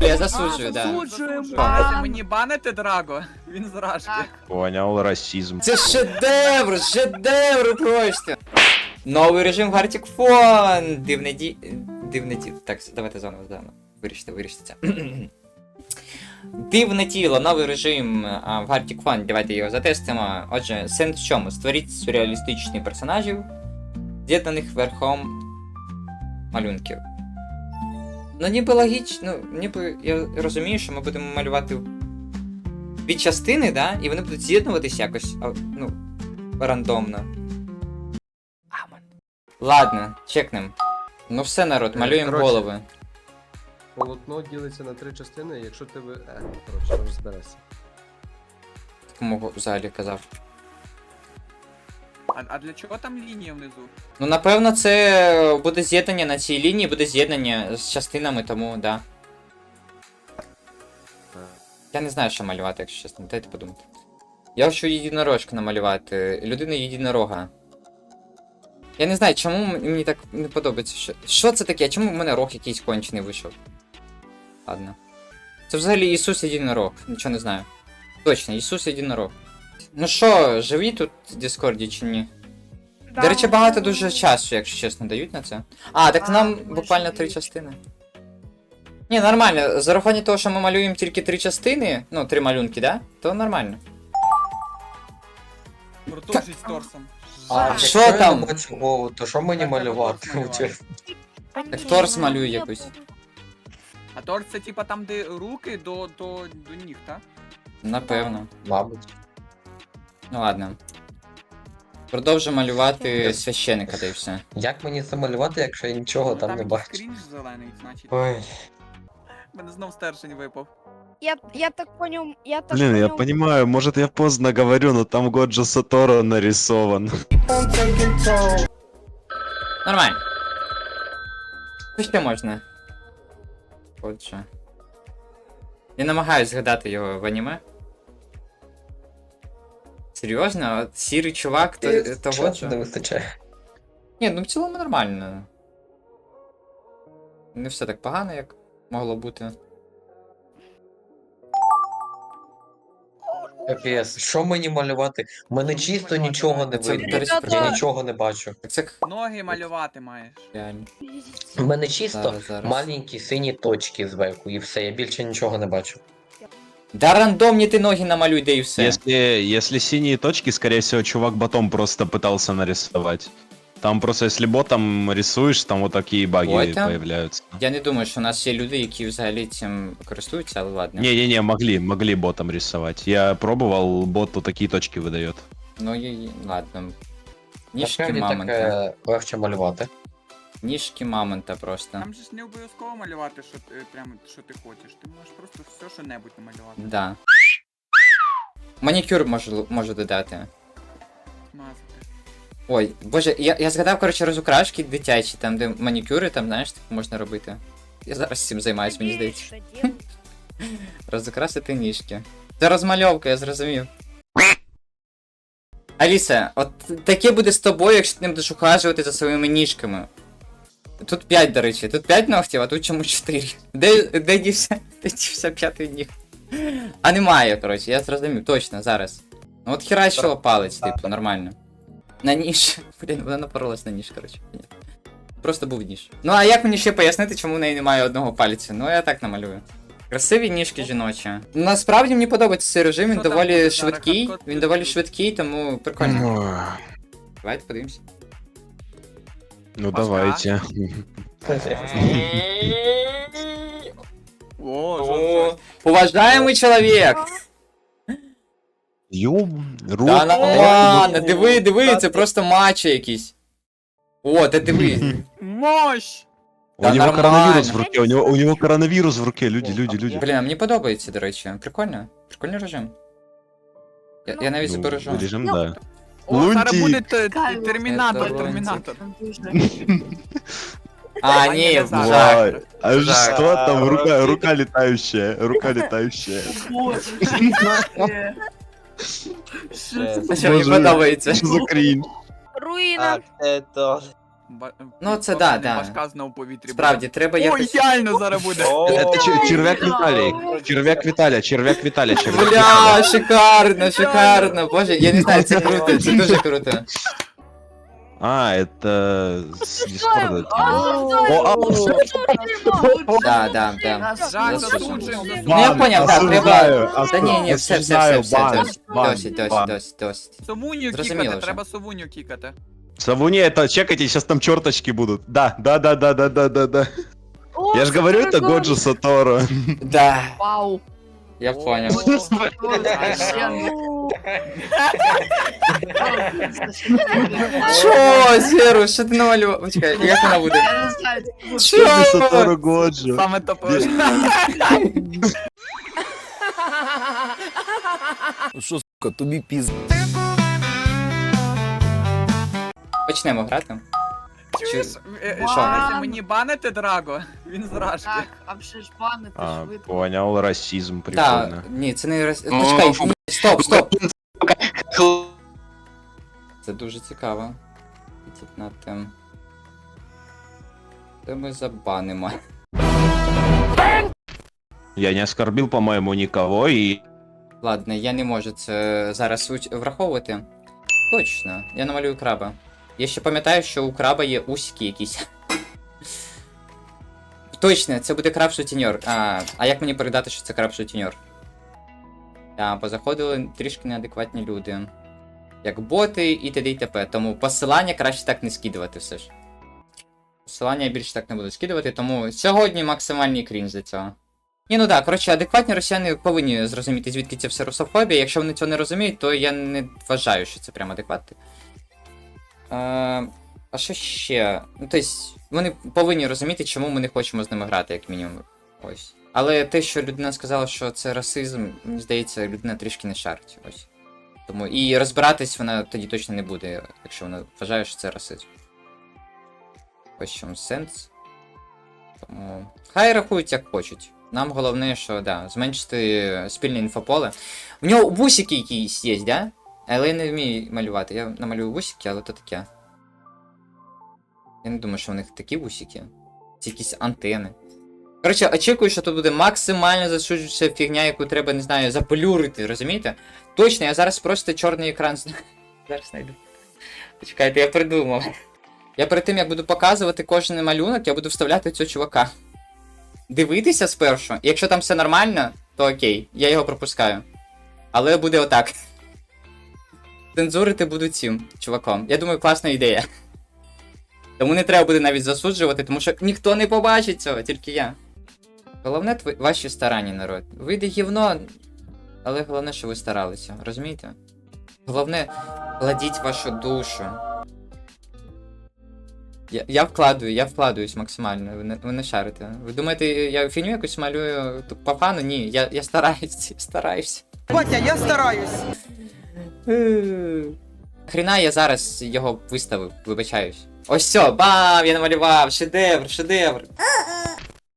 Я засуджую, да. Засуджуємо. Засуджуємо. Мені банити Драго, він з рашки. Так. Понял, расизм. Це шедевр, шедевр просто. Новий режим Gartic Phone. Дивне ді... Дивне ді... Так, давайте заново, заново. Вирішите, вирішите це. Дивне тіло, новий режим а, в Gartic Phone. Давайте його затестимо. Отже, сенс в чому? Створіть сюрреалістичних персонажів, з'єднаних верхом малюнків. Ну, ніби логічно, ніби я розумію, що ми будемо малювати дві частини, да? І вони будуть з'єднуватись якось, а, ну, рандомно. Амон. Ладно, чекнем. Ну все, народ, Е, малюємо голови. Полотно ділиться на три частини, якщо ти ви. Е, коротше, розберешся. Кому взагалі казав. А, а для чого там лінія внизу? Ну, напевно, це буде з'єднання на цій лінії, буде з'єднання з частинами, тому да. Я не знаю, що малювати, якщо чесно, дайте подумати. Я хочу єдинорожку намалювати. Людина єдинорога. Я не знаю, чому мені так не подобається. Що, що це таке? Чому в мене рог якийсь кончений вийшов? Ладно. Це взагалі Ісус єдинорог, нічого не знаю. Точно, Ісус єдинорог. Ну що, живі тут в Дискорді чи ні? До речі, багато дуже часу, якщо чесно, дають на це. А, так А, нам ми буквально три частини. Ні, нормально. За рахунок того, що ми малюємо тільки три частини, ну, три малюнки, да? То нормально. Продовжить з торсом. А, якщо що я там? не бачу голову, то що мені Так, треба малювати? торс малювати. Чесно. Так торс малюй якось. А торс це типа там, де руки до, до, до ніг, так? Напевно. Мабуть. Ну ладно. Продовжу малювати священика, та й все. Як мені це малювати, якщо я нічого там не якийсь бачу? крінж зелений, значить. Ой. У мене знов стержень випав. Я, я так понял, я так Блин, я понял. понимаю, может я поздно говорю, но там Годжо Саторо нарисован. Нормально. Що ще можна? Отже. Я намагаюсь згадати його в аніме. Серйозно? Сірий чувак, то, Е, того Часу не вистачає. Ні, ну в цілому нормально. Не все так погано, як могло бути. Капець, що мені малювати? У мене чисто нічого не Це, видно. Я прикольно. нічого не бачу. Так Це Ноги малювати маєш. реально. У мене чисто Зараз, зараз. маленькі сині точки зверху, і все, я більше нічого не бачу. Да рандомні ти ноги намалюй, де і все. Если, если синие точки, скорее всего, чувак ботом просто пытался нарисовать. Там просто, если ботом рисуешь, там вот такие баги Ой, там. появляются. Я не думаю, що у нас є люди, які взагалі цим користуються, але ладно. Не-не-не, могли, могли ботом рисовать. Я пробовал, бот вот такие точки выдает. Ну і ладно. Ніжки Насправді мамонта. таке легше малювати. Ніжки мамонта просто. Там же ж не обов'язково малювати, що ти прямо що ти хочеш. Ти можеш просто все, що небудь намалювати. Да. Манікюр можу, можу додати. Смазати. Ой, боже, я, я згадав, коротше, розукрашки дитячі, там, де манікюри, там, знаєш, так можна робити. Я зараз цим займаюсь, мені здається. Розукрасити ніжки. Це розмальовка, я зрозумів. Аліса, от таке буде з тобою, якщо ти не будеш ухажувати за своїми ніжками. Тут 5, до речі, тут 5 ногтів, а тут чому 4. Де, де дівся, де дівся п'ятий ніг? А немає, коротше, я зрозумів, точно, зараз. Ну от херачило палець, типу, нормально. На ніж. Блін, вона напоролась на ніж, коротше. Просто був ніж. Ну а як мені ще пояснити, чому в неї немає одного пальця? Ну я так намалюю. Красиві ніжки жіночі. Насправді мені подобається цей режим, він Що доволі швидкий. Він доволі швидкий, тому прикольно. Давайте подивимося. Ну Пошла. давайте. О, Уважаемый чоловік! Ёб, рук. Та нормально, диви, диви, це просто мачо якийсь. О, та диви. Мощ! У Да него нормально. коронавирус в руке, у него, у него коронавирус в руке, люди, люди, люди. Блін, а мені подобається, до речі. Прикольно. Прикольний режим. Я, я навіть Ну, збережу. режим, да. О, зараз Лунтик. буде Кайло. термінатор, Це термінатор. А, А, ні, не знаю. жах. Ой, а Жах. что там? Рука, рука летающая, рука летающая. Що мені подобається. Что за кринж? Руїна. Так, це то. Ба- Ну, це да, да. Башка знову в повітрі Справді, треба буде. Ой, якось. ідеально зараз буде. Это чер- червяк Виталий. Червяк Виталя, червяк Виталя, червяк Бля, шикарно, шикарно. Боже, я не знаю, це круто, це дуже круто. А, это с Дискорда. Да, да, да. Засуджуємо, Ну я поняв, так, треба. Та ні, ні, все, все, все, все, досить, досить, досить, досить, досить. Совуню Зрозуміло кікати, вже. треба совуню кікати. Савуни, это чекайте, сейчас там черточки будут. Да, да, да, да, да, да, да, да. Я же говорю, это Годжи Сатору. Да, Вау. я понял. Що, Зеру, що ти намалював? Почекай, як вона буде? Годжи Що? Сатору Годжи. Саме топове. Що, сука, тобі піз... Почнемо грати. Чуєш, е, е, Що? якщо мені банити Драго, він зражки. Так, а вже ж банити А, швидко. понял, расизм, Так, прикольно. ні, це не роз... Почекай, ні, стоп, стоп. Це дуже цікаво. Підтіпнати. Де ми забанимо? Я не оскорбил, по-моему, никого, и... Ладно, я не можу це зараз уч- враховувати. Точно, я намалюю краба. Я ще пам'ятаю, що у краба є усики якісь. Точно, це буде краб сутіньор. А, а як мені передати, що це краб сутіньор? А, позаходили трішки неадекватні люди. Як боти і т.д. і т.п. Тому посилання краще так не скидувати все ж. Посилання я більше так не буду скидувати, тому сьогодні максимальний крінж за цього. Ні, ну так, коротше, адекватні росіяни повинні зрозуміти, звідки це все русофобія. Якщо вони цього не розуміють, то я не вважаю, що це прям адекватно. А що ще? Ну, тобто, вони повинні розуміти, чому ми не хочемо з ними грати, як мінімум. Ось. Але те, що людина сказала, що це расизм, мені здається, людина трішки не шарить. Ось. Тому і розбиратись вона тоді точно не буде, якщо вона вважає, що це расизм. Ось чому сенс. Тому хай рахують як хочуть. Нам головне, що да, зменшити спільне інфополе. У нього бусики якісь є, да? Але я не вмію малювати. Я намалюю бусики, але то таке. Я не думаю, що у них такі бусики. Це якісь антени. Коротше, очікую, що тут буде максимально засуджуюча фігня, яку треба, не знаю, запелюрити, розумієте? Точно, я зараз просто чорний екран Зараз знайду. Почекайте, я придумав. Я перед тим, як буду показувати кожен малюнок, я буду вставляти цього чувака. Дивитися спершу, якщо там все нормально, то окей, я його пропускаю. Але буде отак. Цензурити буду цим чуваком. Я думаю, класна ідея. Тому не треба буде навіть засуджувати, тому що ніхто не побачить цього, тільки я. Головне тв... ваші старання, народ. Вийде гівно, але головне, що ви старалися, розумієте? Головне, кладіть вашу душу. Я, я вкладую, я вкладуюсь максимально, ви не, ви не шарите. Ви думаєте, я фіню якусь малюю по фану? Ні, я, я стараюсь, стараюсь. Батя, я стараюсь. Хріна я зараз його виставив, вибачаюсь. Ось все, бам, я намалював, шедевр, шедевр.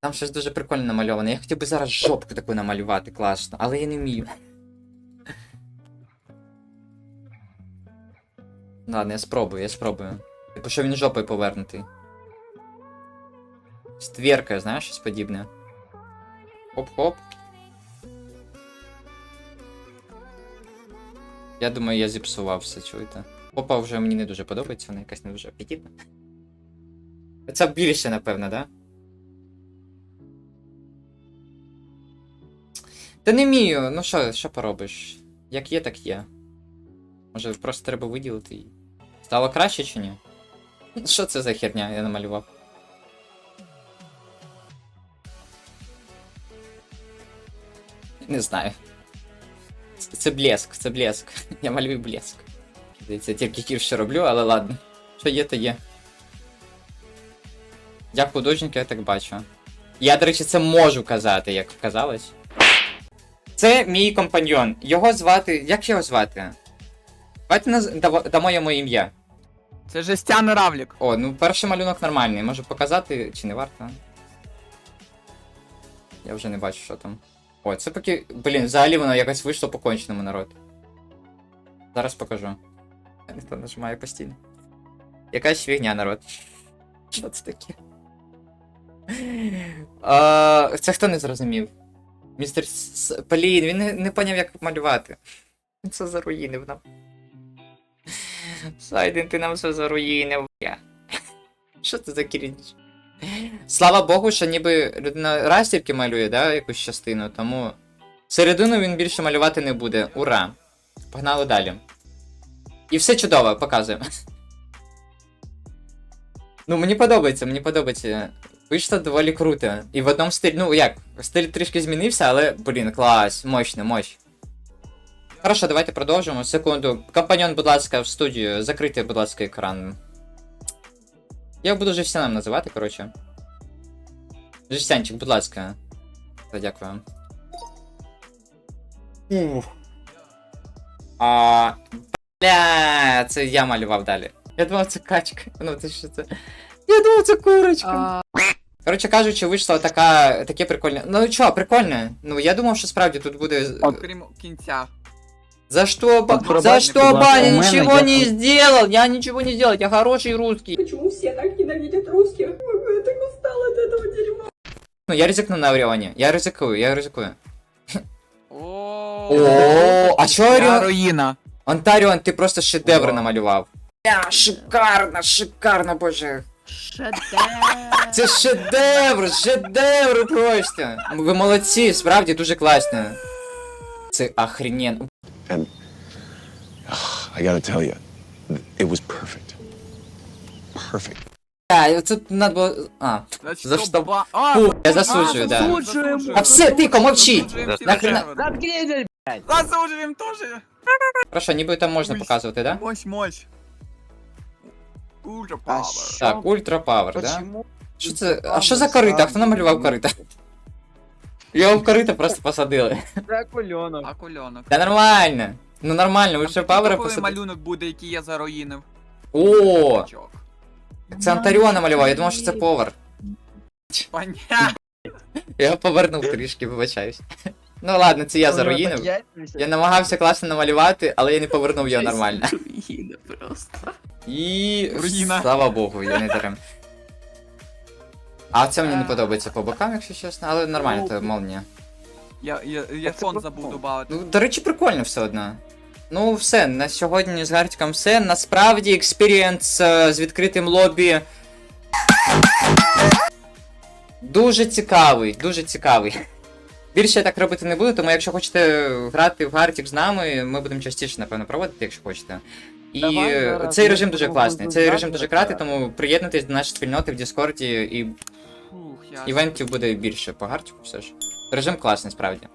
Там щось дуже прикольно намальоване. Я хотів би зараз жопку таку намалювати, класно, але я не вмію. Ладно, я спробую, я спробую. Типу, що він жопою повернутий. Стверка, знаєш, щось подібне. Хоп-хоп. Я думаю, я зіпсував все, чуєте. Попа вже мені не дуже подобається, вона якась не дуже апетитна. Це більше, напевно, да? Та не вмію, ну що, що поробиш? Як є, так є. Може, просто треба виділити її. Стало краще чи ні? Що це за херня я намалював? Не знаю. Це- блеск, це блеск. Я малюю блеск. Здається, тільки кірше роблю, але ладно. Що є, то є. Я художник, я так бачу. Я, до речі, це можу казати, як казалось. Це мій компаньйон. Його звати. Як його звати? Давайте наз... дамо йому ім'я. Це жестян равлік. О, ну перший малюнок нормальний. Можу показати, чи не варто? Я вже не бачу, що там. О, це поки. Блін, взагалі воно якось вийшло по конченому народ. Зараз покажу. Ніхто нажимає постійно. Якась фігня, народ. Що це таке? А, це хто не зрозумів? Містер С- Блін, він не, не поняв, як малювати. Це заруїнив нам. Сайден, ти нам все заруїнив. Що це за крінж? Слава Богу, що ніби людина раз тільки малює, да, якусь частину, тому середину він більше малювати не буде. Ура! Погнали далі. І все чудово, показуємо. Ну, мені подобається, мені подобається. Вийшло доволі круто. І в одному стилі, ну як, стиль трішки змінився, але, блін, клас, мощно, мощ. Хорошо, давайте продовжимо. Секунду. Компаньон, будь ласка, в студію. Закрийте, будь ласка, екран. Я буду Жестяном називати, коротше. Жестянчик, будь ласка. Та, Дякую. Ух. А, бля, це я малював далі. Я думав, це качка. Ну, це що це? Я думав, це курочка. Коротше кажучи, вийшла така, таке прикольне. Ну чо, прикольне. Ну я думав, що справді тут буде. Окрім кінця. За что, ба... Пробачь, за что Баня ничего є не сделал? Я ничего не сделал, я хороший русский. Почему все так ненавидят русских? Я так устала от этого дерьма. Ну, я ризикну на Оріоні. Я ризикую, я ризикую. О, О, а чо Я Оріон? руїна. Онтаріон, ти просто шедевр намалював. Бля, шикарно, шикарно, боже. Шедевр. Це шедевр, шедевр просто. Ви молодці, справді дуже класно. Це охрененно. I gotta tell you, it was perfect. Perfect. А, тут надо було... А, Значить, За то що? ба- А, Фу, я а, засуджую, да. засуджуємо. А все, тихо, мовчи. Засуджуємо всі Нахрена- сервери. Засуджуємо теж. Хорошо, ніби там можна Ой. показувати, да? Мощь, мощь. Ультра павер. Так, ультра павер, да? Що це? А що за корита? Хто намалював корита? Його в корита просто посадили. Акульонок. Та нормально. Ну нормально, ультра павера Такий посадили. малюнок буде, який я заруїнив. О, Чок. це Антаріон намалював, я думав, що це повар. Понятно. Я повернув трішки, вибачаюсь. Ну ладно, це я заруїнив. Я намагався класно намалювати, але я не повернув його нормально. І Руїна. слава Богу, я не дарем. А це мені не подобається по бокам, якщо чесно, але нормально, це молнія. Я, я, я фон забув додати. Ну, до речі, прикольно все одно. Ну, все, на сьогодні з Гартіком все. Насправді, експірієнс е, з відкритим лобі. Дуже цікавий, дуже цікавий. Більше я так робити не буду, тому якщо хочете грати в Гартік з нами, ми будемо частіше, напевно, проводити, якщо хочете. І Давай е, зараз цей ми режим дуже класний. Цей режим дуже кратий, тому приєднуйтесь до нашої спільноти в Діскорді і Івентів буде більше по гарчику все ж. Режим класний, справді.